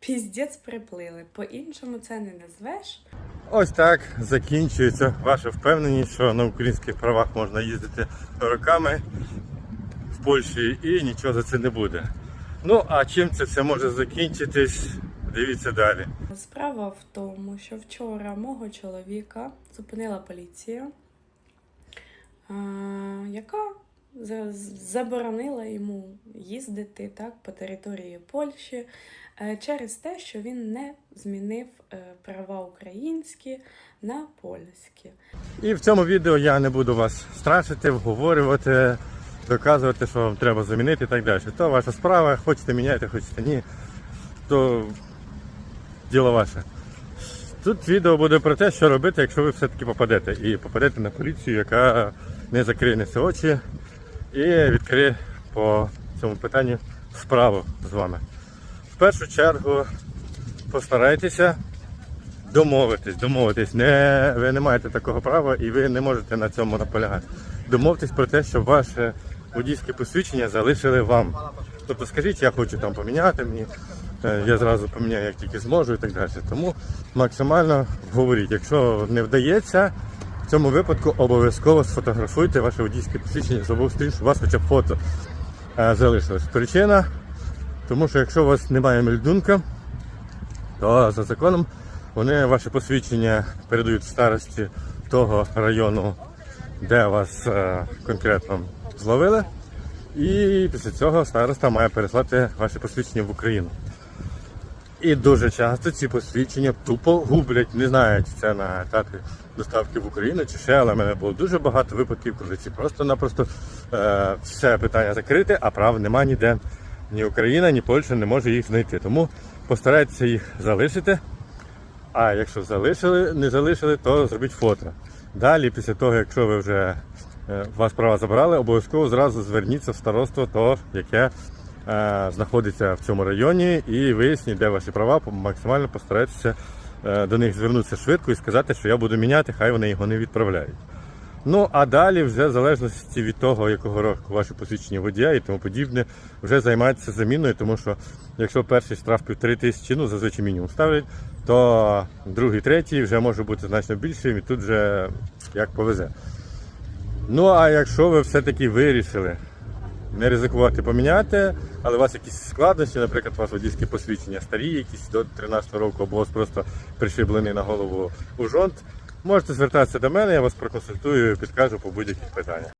піздець приплили. По-іншому це не назвеш. Ось так закінчується ваша впевненість, що на українських правах можна їздити роками в Польщі і нічого за це не буде. Ну а чим це все може закінчитись? Дивіться далі. Справа в тому, що вчора мого чоловіка зупинила поліція, яка заборонила йому їздити так, по території Польщі е, через те, що він не змінив е, права українські на польські. І в цьому відео я не буду вас страшити, вговорювати, доказувати, що вам треба замінити і так далі. То ваша справа, хочете міняйте, хочете ні. То діло ваше. Тут відео буде про те, що робити, якщо ви все-таки попадете. І попадете на поліцію, яка не закриє на це очі і відкриє по цьому питанню справу з вами. В першу чергу постарайтеся домовитись, домовитись. Не, ви не маєте такого права і ви не можете на цьому наполягати. Домовтесь про те, щоб ваше водійське посвідчення залишили вам. Тобто скажіть, я хочу там поміняти мені, е, я зразу поміняю, як тільки зможу і так далі. Тому максимально говоріть. Якщо не вдається, в цьому випадку обов'язково сфотографуйте ваше водійське посвідчення щоб у вас хоча б фото е, залишилось. Причина, тому що якщо у вас немає мельдунка, то за законом вони ваше посвідчення передають старості того району, де вас е, конкретно зловили. І після цього староста має переслати ваше посвідчення в Україну. І дуже часто ці посвідчення тупо гублять, не знають, це на етапі доставки в Україну чи ще, але в мене було дуже багато випадків, коли ці просто-напросто е, все питання закрите, а прав нема ніде. Ні Україна, ні Польща не може їх знайти. Тому постарайтеся їх залишити. А якщо залишили, не залишили, то зробіть фото. Далі, після того, якщо ви вже е, вас права забрали, обов'язково зразу зверніться в староство, то, яке знаходиться в цьому районі, і виясніть, де ваші права, максимально постарайтеся е, до них звернутися швидко і сказати, що я буду міняти, хай вони його не відправляють. Ну а далі, вже в залежності від того, якого року ваше посвідчення водія і тому подібне, вже займається заміною, тому що якщо перший штраф півтори тисячі, ну зазвичай мінімум ставлять, то другий, третій вже може бути значно більшим і тут вже як повезе. Ну а якщо ви все-таки вирішили не ризикувати поміняти, але у вас якісь складності, наприклад, у вас водійське посвідчення старі, якісь до 13 року, або у вас просто пришиблений на голову у жонт, можете звертатися до мене, я вас проконсультую, підкажу по будь-яких питаннях.